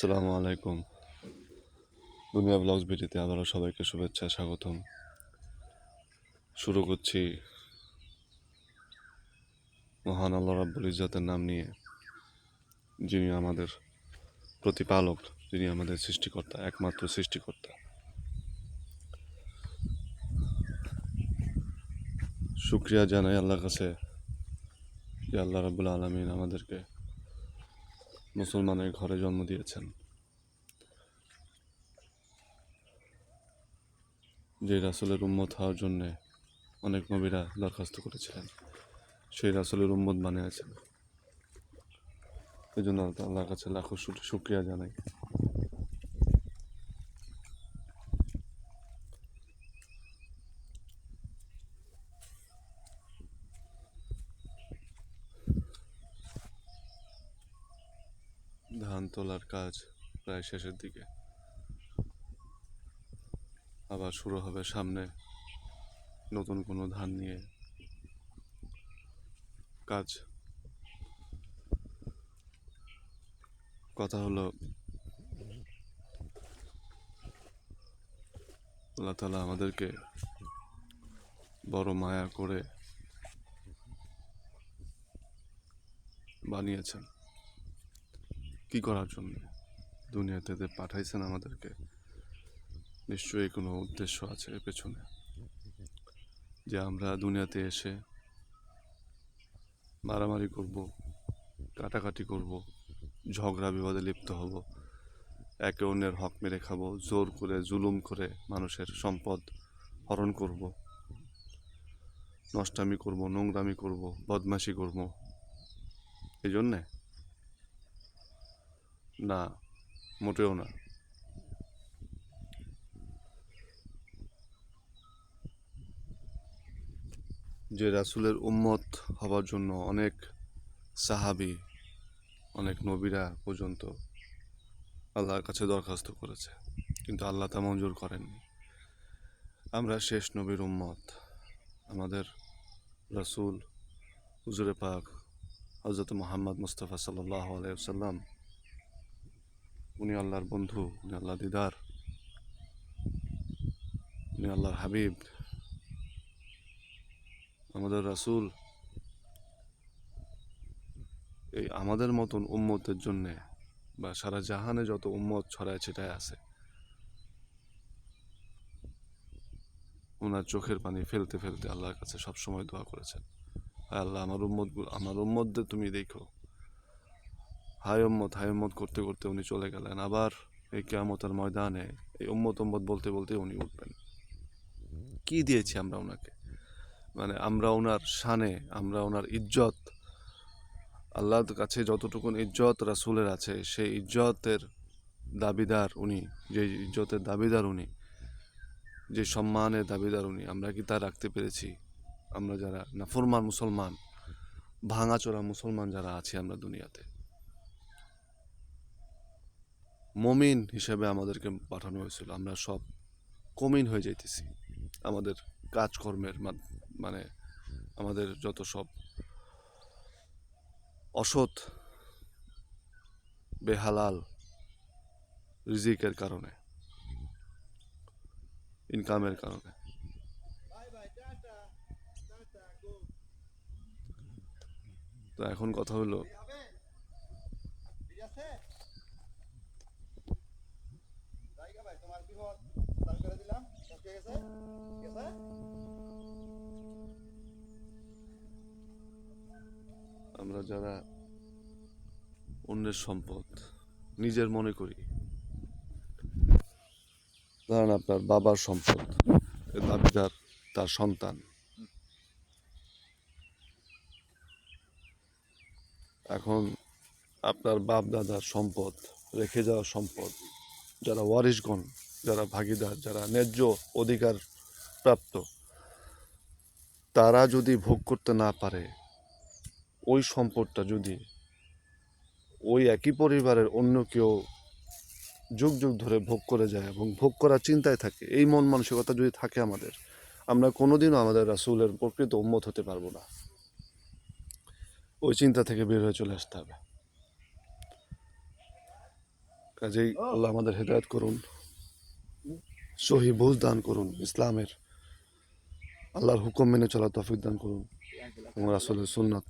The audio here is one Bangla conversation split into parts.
আসসালামু আলাইকুম। দুনিয়া ব্লগস ভিডিওতে আবারও সবাইকে শুভেচ্ছা, স্বাগতম। শুরু করছি মহান আল্লাহ রাব্বুল ইজ্জতের নাম নিয়ে, যিনি আমাদের প্রতিপালক, যিনি আমাদের সৃষ্টিকর্তা, একমাত্র সৃষ্টিকর্তা। শুক্রিয়া জানাই আল্লাহর কাছে যে আল্লাহ রাব্বুল আলমিন আমাদেরকে মুসলমানের ঘরে জন্ম দিয়েছেন। যে রাসুলের উম্মত হওয়ার জন্যে অনেক নবীরা দরখাস্ত করেছিলেন, সেই রাসুলের উম্মত বানিয়েছেন। এই জন্য আল্লাহর কাছে লাখো শুক্রিয়া জানাই ধান তোলার কাজ প্রায় শেষের দিকে। আবার শুরু হবে সামনে নতুন কোনো ধান নিয়ে কাজ। কথা হলো, আল্লাহ তালা আমাদেরকে বড় মায়া করে বানিয়েছেন। কি করার জন্য? দুনিয়াতে পাঠাইছেন আমাদেরকে, নিশ্চয়ই কোনো উদ্দেশ্য আছে এর পেছনে। যে আমরা দুনিয়াতে এসে মারামারি করব, কাটাকাটি করব, ঝগড়া বিবাদে লিপ্ত হব, একে অন্যের হক মেরে খাব, জোর করে, জুলুম করে মানুষের সম্পদ হরণ করব, নষ্টামি করব, নোংরামি করব, বদমাশি করব, এই জন্যে না, মোটেও না। যে রাসুলের উম্মত হবার জন্য অনেক সাহাবি, অনেক নবীরা পর্যন্ত আল্লাহর কাছে দরখাস্ত করেছে, কিন্তু আল্লাহ তা মঞ্জুর করেননি। আমরা শেষ নবীর উম্মত। আমাদের রাসূল, হুজুরে পাক হজরত মোহাম্মদ মুস্তফা সাল্লাহ আলাইসাল্লাম উনি আল্লাহর বন্ধু, উনি আল্লাহ দিদার, উনি আল্লাহর হাবিব, আমাদের রাসূল। এই আমাদের মতন উম্মতের জন্যে বা সারা জাহানে যত উম্মত ছড়ায় ছিটায় আছে ওনার চোখের পানি ফেলতে ফেলতে আল্লাহর কাছে সবসময় দোয়া করেছেন। আল্লাহ, আমার উম্মত আমার উম্মতদের তুমি দেখো। হায় উম্মত হায় উম্মত করতে করতে উনি চলে গেলেন। আবার এই কেয়ামতের ময়দানে এই উম্মত উম্মত বলতে বলতে উনি উঠবেন। কি দিয়েছি আমরা ওনাকে মানে আমরা ওনার শানে, আমরা ওনার ইজ্জত। আল্লাহর কাছে যতটুকুন ইজ্জত, রাসুলের আছে, সেই ইজ্জতের দাবিদার উনি, যে ইজ্জতের দাবিদার উনি, যে সম্মানের দাবিদার উনি, আমরা কি তা রাখতে পেরেছি? আমরা যারা নাফরমান মুসলমান, ভাঙাচোরা মুসলমান যারা আছি আমরা দুনিয়াতে। মমিন হিসেবে আমাদেরকে পাঠানো হয়েছিল। আমরা সব কমিন হয়ে যাইতেছি। আমাদের কাজকর্মের মানে আমাদের যত সব অসৎ, বেহালাল রিজিকের কারণে, ইনকামের কারণে। তো এখন কথা হলো জায়গা ভাই তোমার কি হল চালু করে দিলাম সব ঠিক আছে ঠিক আছে আমরা যারা অন্যের সম্পদ নিজের মনে করি, ধরেন আপনার বাবার সম্পদ দাবিদার তার সন্তান। এখন আপনার বাপ দাদার সম্পদ, রেখে যাওয়া সম্পদ যারা ওয়ারিশগণ, যারা ভাগিদার, যারা ন্যায্য অধিকার প্রাপ্ত, তারা যদি ভোগ করতে না পারে, ওই সম্পদটা যদি ওই একই পরিবারের অন্য কেউ যুগ যুগ ধরে ভোগ করে যায় এবং ভোগ করার চিন্তায় থাকে, এই মন মানসিকতা যদি থাকে আমাদের, আমরা কোনোদিনও আমাদের রাসুলের প্রকৃত উম্মত হতে পারব না। ওই চিন্তা থেকে বের হয়ে চলে আসতে হবে। কাজেই আল্লাহ আমাদের হেদায়ত করুন সহি বুঝ দান করুন ইসলামের। আল্লাহর হুকুম মেনে চলা তফিক দান করুন এবং রাসুলের সুন্নাত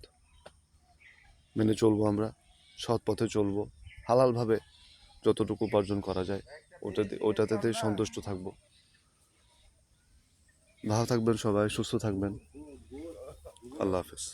মেনে চলবো আমরা সৎ পথে চলবো হালালভাবে যতটুকু উপার্জন করা যায় ওটাতে ওটাতে সন্তুষ্ট থাকব। ভালো থাকবেন সবাই সুস্থ থাকবেন। আল্লাহ হাফেজ।